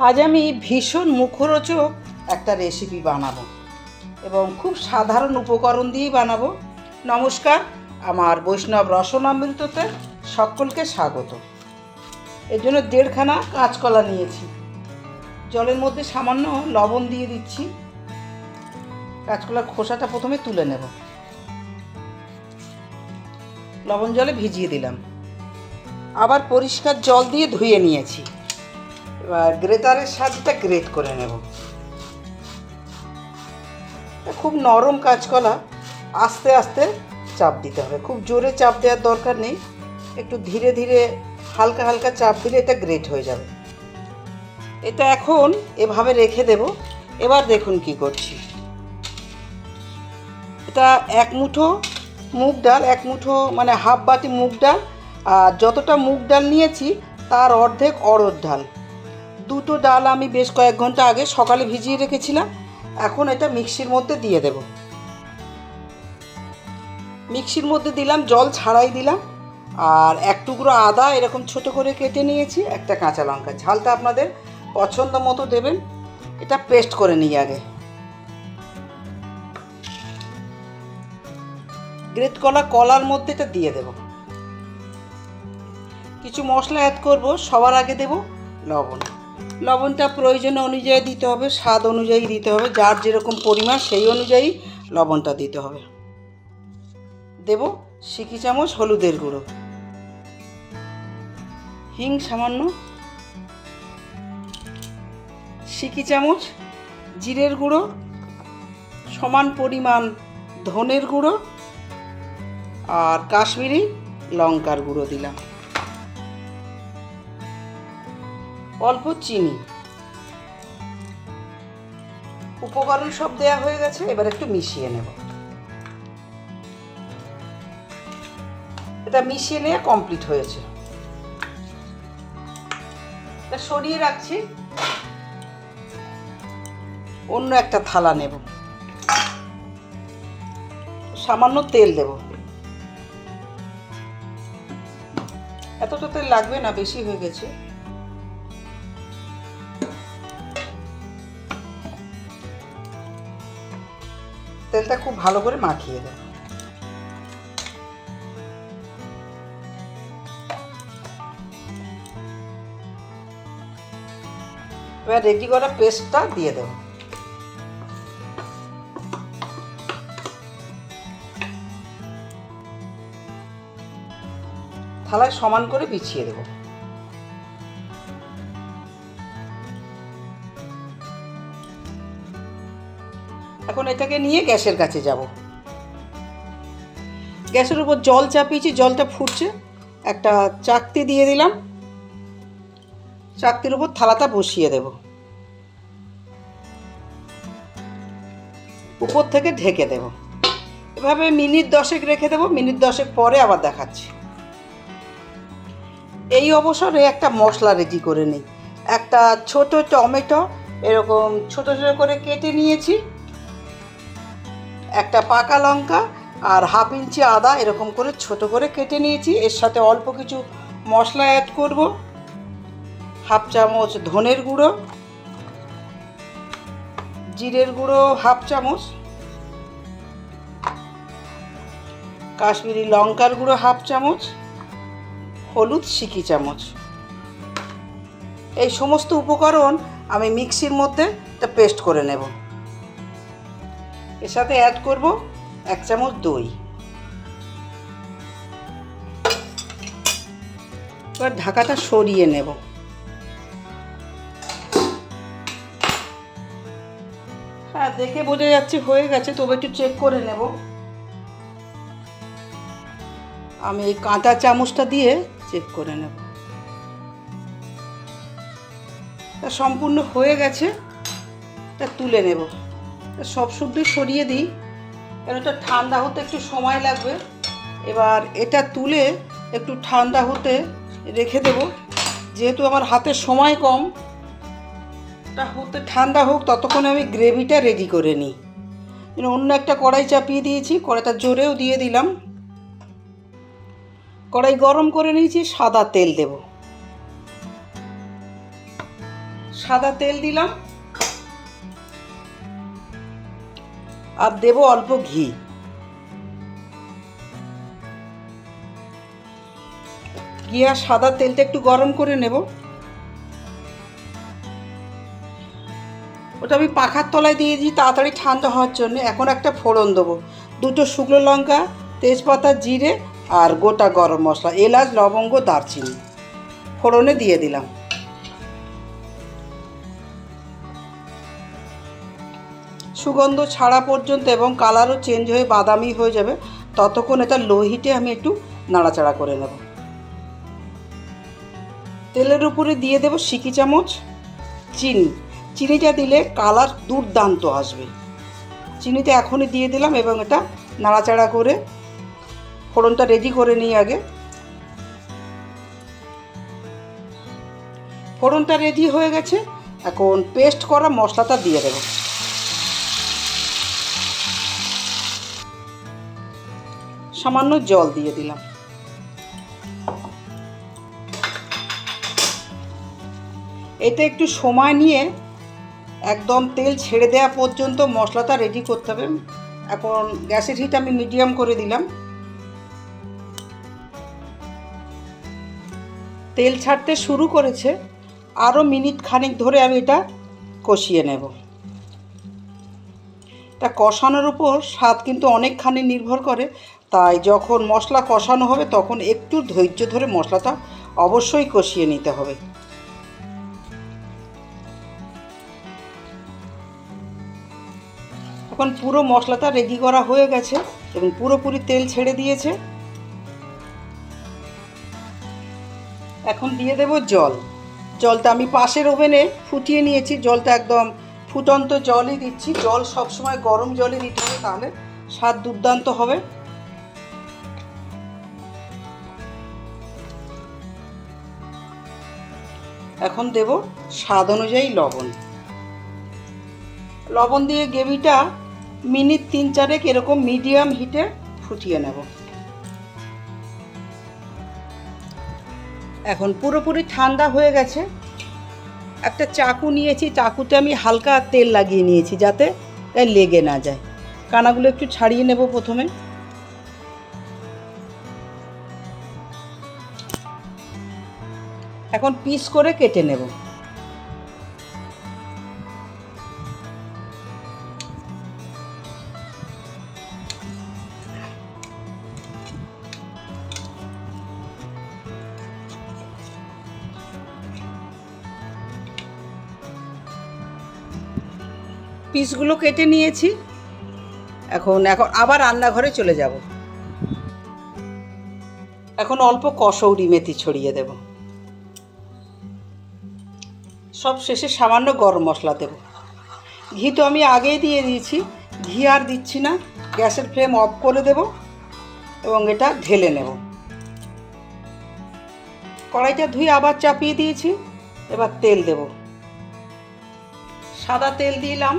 আজ আমি ভীষণ মুখরোচক একটা রেসিপি বানাবো এবং খুব সাধারণ উপকরণ দিয়েই বানাবো। নমস্কার, আমার বৈষ্ণব রসনামৃততে সকলকে স্বাগত। এর জন্য দেড়খানা কাঁচকলা নিয়েছি। জলের মধ্যে সামান্য লবণ দিয়ে দিচ্ছি। কাঁচকলার খোসাটা প্রথমে তুলে নেব। লবণ জলে ভিজিয়ে দিলাম। আবার পরিষ্কার জল দিয়ে ধুয়ে নিয়েছি। গ্রেটারের সাহায্যে গ্রেট করে নেব। খুব নরম কাঁচকলা, আস্তে আস্তে চাপ দিতে হবে। খুব জোরে চাপ দেওয়ার দরকার নেই। একটু ধীরে ধীরে হালকা হালকা চাপ দিলে এটা গ্রেট হয়ে যাবে। এটা এখন এভাবে রেখে দেব। এবার দেখুন কি করছি। এটা এক মুঠো মুগ ডাল, এক মুঠো মানে হাফ বাটি মুগ ডাল। আর যতটা মুগ ডাল নিয়েছি, তার অর্ধেক অড়দ ডাল। দুটো ডাল আমি বেশ কয়েক ঘণ্টা আগে সকালে ভিজিয়ে রেখেছিলাম। এখন এটা মিক্সির মধ্যে দিয়ে দেব। মিক্সির মধ্যে দিলাম, জল ছাড়াই দিলাম, আর এক টুকরো আদা এরকম ছোট করে কেটে নিয়েছি, একটা কাঁচা লঙ্কা। ঝালটা আপনাদের পছন্দ মতো দেবেন, এটা পেস্ট করে নিই আগে। গ্রেট কলা কলার মধ্যে এটা দিয়ে দেব। কিছু মশলা অ্যাড করব, সবার আগে দেব লবণ। লবণটা প্রয়োজন অনুযায়ী দিতে হবে, স্বাদ অনুযায়ী দিতে হবে, যার যেরকম পরিমাণ সেই অনুযায়ী লবণটা দিতে হবে। দেব সিকি চামচ? হলুদের গুঁড়ো। হিং সামান্য। সিকি চামচ? জিরের গুঁড়ো। সমান পরিমাণ ধনের গুঁড়ো। আর কাশ্মীরি লঙ্কার গুঁড়ো দিলাম। অল্প চিনি। উপকরণ সব দেয়া হয়ে গেছে, এবার একটু মিশিয়ে নেব। এটা মিশিয়ে নিয়ে কমপ্লিট হয়েছে। এটা সরিয়ে রাখছি। অন্য একটা থালা নেব। সামান্য তেল দেব। এতটা তেল লাগবে না, বেশি হয়ে গেছে। তেলটা খুব ভালো করে মাখিয়ে দেব এবার রেডি করা পেস্টটা দিয়ে দেব। থালায় সমান করে বিছিয়ে দেবো। এখন এটাকে নিয়ে গ্যাসের কাছে যাব। গ্যাসের উপর জল চাপিয়েছি, জলটা ফুটছে। একটা চাকতি দিয়ে দিলাম। চাকতির উপর থালাটা বসিয়ে দেব। উপর থেকে ঢেকে দেব। এভাবে মিনিট দশেক রেখে দেবো, মিনিট দশেক পরে আবার দেখাচ্ছি। এই অবসরে একটা মশলা রেডি করে নিই। একটা ছোট টমেটো, এরকম ছোট ছোট করে কেটে নিয়েছি। একটা পাকা লঙ্কা আর হাফ ইঞ্চি আদা এরকম করে ছোট করে কেটে নিয়েছি। এর সাথে অল্প কিছু মশলা অ্যাড করব। হাফ চামচ ধনের গুঁড়ো, জিরের গুঁড়ো হাফ চামচ, কাশ্মীরি লঙ্কার গুঁড়ো হাফ চামচ, হলুদ সিকি চামচ। এই সমস্ত উপকরণ আমি মিক্সির মধ্যে পেস্ট করে নেব। এর সাথে অ্যাড করব এক চামচ দই। এবার ঢাকাটা সরিয়ে নেব। হ্যাঁ দেখে বোঝা যাচ্ছে, হয়ে গেছে, তবে একটু চেক করে নেব। আমি এই কাঁটা চামচটা দিয়ে চেক করে নেব। তা সম্পূর্ণ হয়ে গেছে, তা তুলে নেব। সব সবজি সরিয়ে দিই। কারণ এটা ঠান্ডা হতে একটু সময় লাগবে। এবার এটা তুলে একটু ঠান্ডা হতে রেখে দেব। যেহেতু আমার হাতে সময় কম, এটা হতে ঠান্ডা হোক, ততক্ষণে আমি গ্রেভিটা রেডি করে নিই। অন্য একটা কড়াই চাপিয়ে দিয়েছি, কড়াইটা জোরেও দিয়ে দিলাম। কড়াই গরম করে নিয়েছি, সাদা তেল দেব। সাদা তেল দিলাম আর দেবো অল্প ঘি। ঘি আর সাদা তেলটা একটু গরম করে নেব। ওটা আমি পাখার তলায় দিয়ে দিই তাড়াতাড়ি ঠান্ডা হওয়ার জন্য। এখন একটা ফোড়ন দেবো। দুটো শুকনো লঙ্কা, তেজপাতা, জিরে আর গোটা গরম মশলা, এলাচ, লবঙ্গ, দারচিনি। ফোড়নে দিয়ে দিলাম। সুগন্ধ ছাড়া পর্যন্ত এবং কালারও চেঞ্জ হয়ে বাদামি হয়ে যাবে, ততক্ষণ এটা লো হিটে আমি একটু নাড়াচাড়া করে নেব। তেলের উপরে দিয়ে দেব সিকি চামচ চিনি। চিনিটা দিলে কালার দুর্দান্ত আসবে। চিনিটা এখনই দিয়ে দিলাম এবং এটা নাড়াচাড়া করে ফোড়নটা রেডি করে নিই আগে। ফোড়নটা রেডি হয়ে গেছে, এখন পেস্ট করা মশলাটা দিয়ে দেবো। সামান্য জল দিয়ে দিলাম। এটা একটু সময় নিয়ে একদম তেল ছেড়ে দেওয়া পর্যন্ত মশলাটা রেডি করতে হবে। এখন গ্যাসের হিট আমি মিডিয়াম করে দিলাম। তেল ছাড়তে শুরু করেছে। আরও মিনিট খানিক ধরে আমি এটা কষিয়ে নেব। তা কষানোর উপর স্বাদ কিন্তু অনেকখানি নির্ভর করে। তাই যখন মশলা কষানো হবে তখন একটু ধৈর্য ধরে মশলাটা অবশ্যই কষিয়ে নিতে হবে। এখন পুরো মশলাটা রেডি করা হয়ে গেছে এবং পুরোপুরি তেল ছেড়ে দিয়েছে। এখন দিয়ে দেব জল। জলটা আমি পাশের ওভেনে ফুটিয়ে নিয়েছি। জলটা একদম ফুটন্ত জলই দিচ্ছি। জল সবসময় গরম জলই দিতে হবে, তাহলে স্বাদ দুর্দান্ত হবে। এখন দেব স্বাদ অনুযায়ী লবণ। লবণ দিয়ে গ্রেভিটা মিনিট তিন চারেক এরকম মিডিয়াম হিটে ফুটিয়ে নেব। এখন পুরোপুরি ঠান্ডা হয়ে গেছে। একটা চাকু নিয়েছি, চাকুতে আমি হালকা তেল লাগিয়ে নিয়েছি যাতে লেগে না যায়। কানাগুলো একটু ছাড়িয়ে নেব প্রথমে। এখন পিস করে কেটে নেব। পিসগুলো কেটে নিয়েছি। এখন এখন আবার রান্নাঘরে চলে যাব। এখন অল্প কসৌরি মেথি ছড়িয়ে দেব। সব শেষে সামান্য গরম মশলা দেব। ঘি তো আমি আগেই দিয়ে দিয়েছি। ঘি আর দিচ্ছি না। গ্যাসের ফ্লেম অফ করে দেব এবং এটা ঢেলে নেব। কড়াইটা ধুয়ে আবার চাপিয়ে দিয়েছি। এবার তেল দেব। সাদা তেল দিলাম।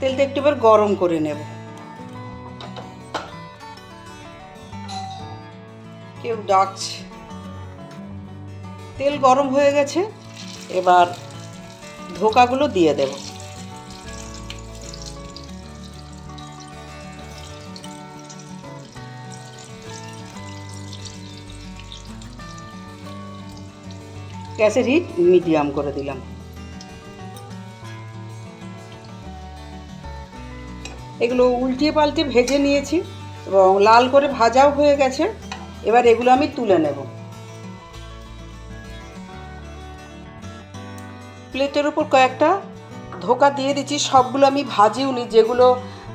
তেলটা একটু এবার গরম করে নেব। কেউ ডাকছে। তেল গরম হয়ে গেছে, এবার ধোকাগুলো দিয়ে দেব। গ্যাসের হিট মিডিয়াম করে দিলাম। এগুলো উল্টিয়ে পাল্টে ভেজে নিয়েছি এবং লাল করে ভাজাও হয়ে গেছে। এবার এগুলো আমি তুলে নেব। প্লেটের উপর কয়েকটা ধোকা দিয়ে দিচ্ছি। সবগুলো আমি ভাজিও নি যেগুলো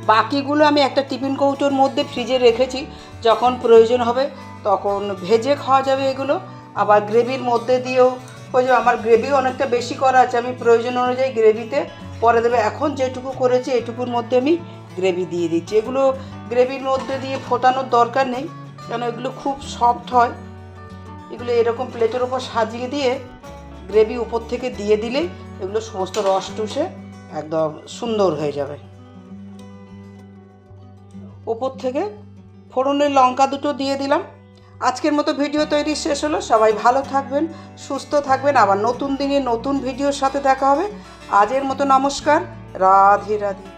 বাকিগুলো আমি একটা টিফিন কৌটোর মধ্যে ফ্রিজে রেখেছি। যখন প্রয়োজন হবে তখন ভেজে খাওয়া যাবে এগুলো। আবার গ্রেভির মধ্যে দিয়েও ওই যে আমার গ্রেভি অনেকটা বেশি করা আছে। আমি প্রয়োজন অনুযায়ী গ্রেভিতে পরে দেবে। এখন যেটুকু করেছি এটুকুর মধ্যে আমি গ্রেভি দিয়ে দিচ্ছি। এগুলো গ্রেভির মধ্যে দিয়ে ফোটানোর দরকার নেই। কেন এগুলো খুব সফট হয়। এগুলো এরকম প্লেটের ওপর সাজিয়ে দিয়ে গ্রেভি উপর থেকে দিয়ে দিলেই এগুলো সমস্ত রস টুসে একদম সুন্দর হয়ে যাবে। উপর থেকে ফোড়নের লঙ্কা দুটো দিয়ে দিলাম। আজকের মতো ভিডিও তৈরি শেষ হলো। সবাই ভালো থাকবেন, সুস্থ থাকবেন। আবার নতুন দিনে নতুন ভিডিওর সাথে দেখা হবে। আজের মতো নমস্কার। রাধে রাধে।